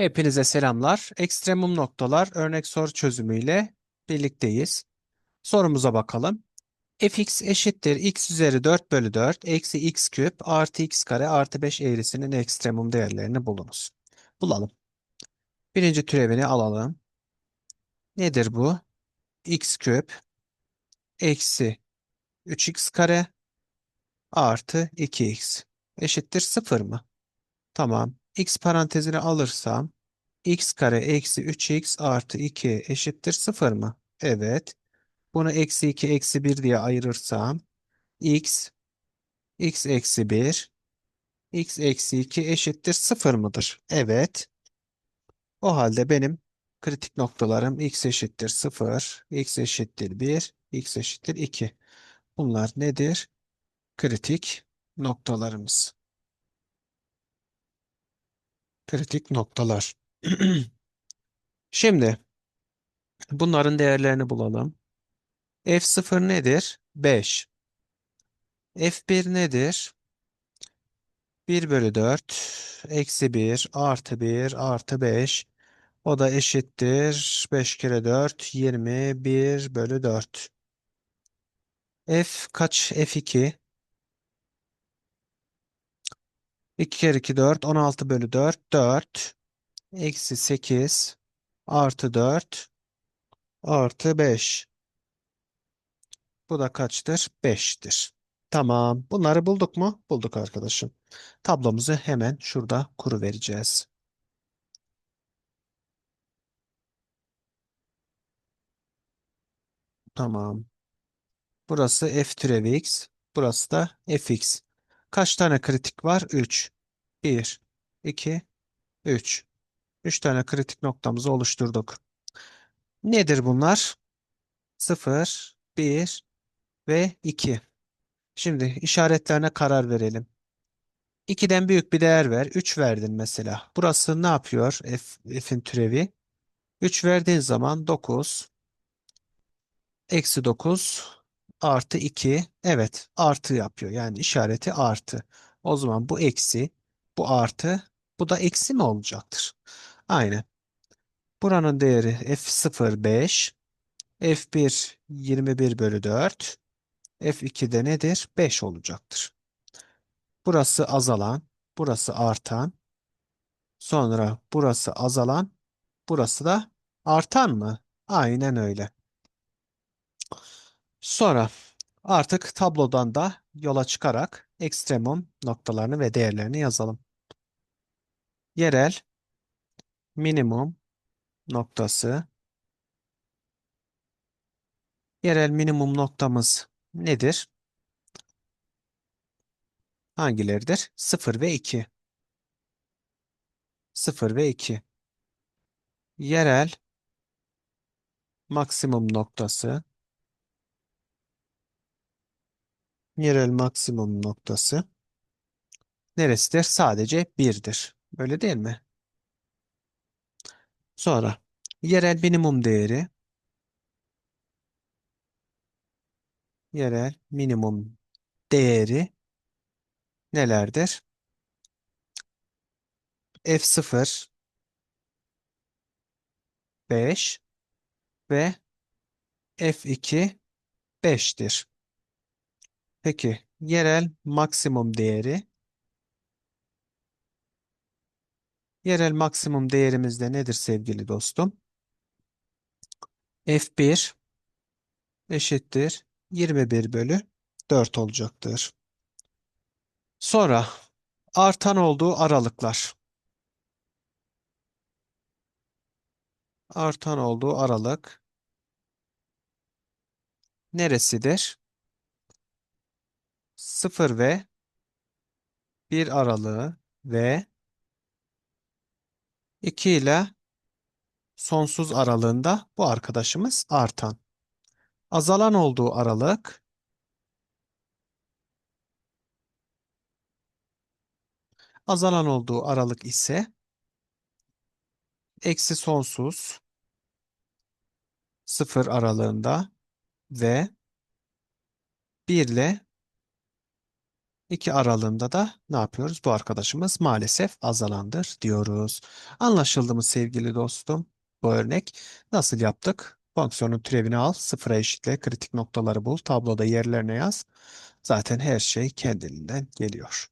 Hepinize selamlar. Ekstremum noktalar örnek soru çözümüyle birlikteyiz. Sorumuza bakalım. fx eşittir x üzeri 4 bölü 4 eksi x küp artı x kare artı 5 eğrisinin ekstremum değerlerini bulunuz. Bulalım. Birinci türevini alalım. Nedir bu? x küp eksi 3x kare artı 2x eşittir 0 mı? Tamam. X parantezini alırsam x kare eksi 3x artı 2 eşittir 0 mı? Evet. Bunu eksi 2 eksi 1 diye ayırırsam x x eksi 1 x eksi 2 eşittir 0 mıdır? Evet. O halde benim kritik noktalarım x eşittir 0, x eşittir 1, x eşittir 2. Bunlar nedir? Kritik noktalarımız. Kritik noktalar. Şimdi bunların değerlerini bulalım. F0 nedir? 5. F1 nedir? 1 bölü 4 eksi 1 artı 1 artı 5 o da eşittir 5 kere 4 21 bölü 4 F kaç? F2 2 kere 2 4 16 bölü 4 4 eksi 8 artı 4 artı 5 bu da kaçtır? 5'tir. Tamam. Bunları bulduk mu? Bulduk arkadaşım. Tablomuzu hemen şurada kuru vereceğiz. Tamam. Burası f türevi x. Burası da fx. Kaç tane kritik var? 3. 1, 2, 3. 3 tane kritik noktamızı oluşturduk. Nedir bunlar? 0, 1 ve 2. Şimdi işaretlerine karar verelim. 2'den büyük bir değer ver. 3 verdin mesela. Burası ne yapıyor? F, türevi. 3 verdiğin zaman 9 eksi 9 artı 2 evet artı yapıyor. Yani işareti artı. O zaman bu eksi bu artı bu da eksi mi olacaktır? Aynen. Buranın değeri f0 5 f1 21 bölü 4 f2 de nedir? 5 olacaktır. Burası azalan burası artan sonra burası azalan burası da artan mı? Aynen öyle. Sonra artık tablodan da yola çıkarak ekstremum noktalarını ve değerlerini yazalım. Yerel minimum noktası yerel minimum noktamız nedir? Hangileridir? 0 ve 2. 0 ve 2. Yerel maksimum noktası yerel maksimum noktası neresidir? Sadece 1'dir. Öyle değil mi? Sonra yerel minimum değeri yerel minimum değeri nelerdir? F0 5 ve F2 5'tir. Peki yerel maksimum değeri yerel maksimum değerimiz de nedir sevgili dostum? F1 eşittir 21 bölü 4 olacaktır. Sonra artan olduğu aralıklar. Artan olduğu aralık neresidir? 0 ve 1 aralığı ve 2 ile sonsuz aralığında bu arkadaşımız artan. Azalan olduğu aralık azalan olduğu aralık ise eksi sonsuz 0 aralığında ve 1 ile 2 aralığında da ne yapıyoruz? Bu arkadaşımız maalesef azalandır diyoruz. Anlaşıldı mı sevgili dostum? Bu örnek nasıl yaptık? Fonksiyonun türevini al, sıfıra eşitle, kritik noktaları bul, tabloda yerlerine yaz. Zaten her şey kendiliğinden geliyor.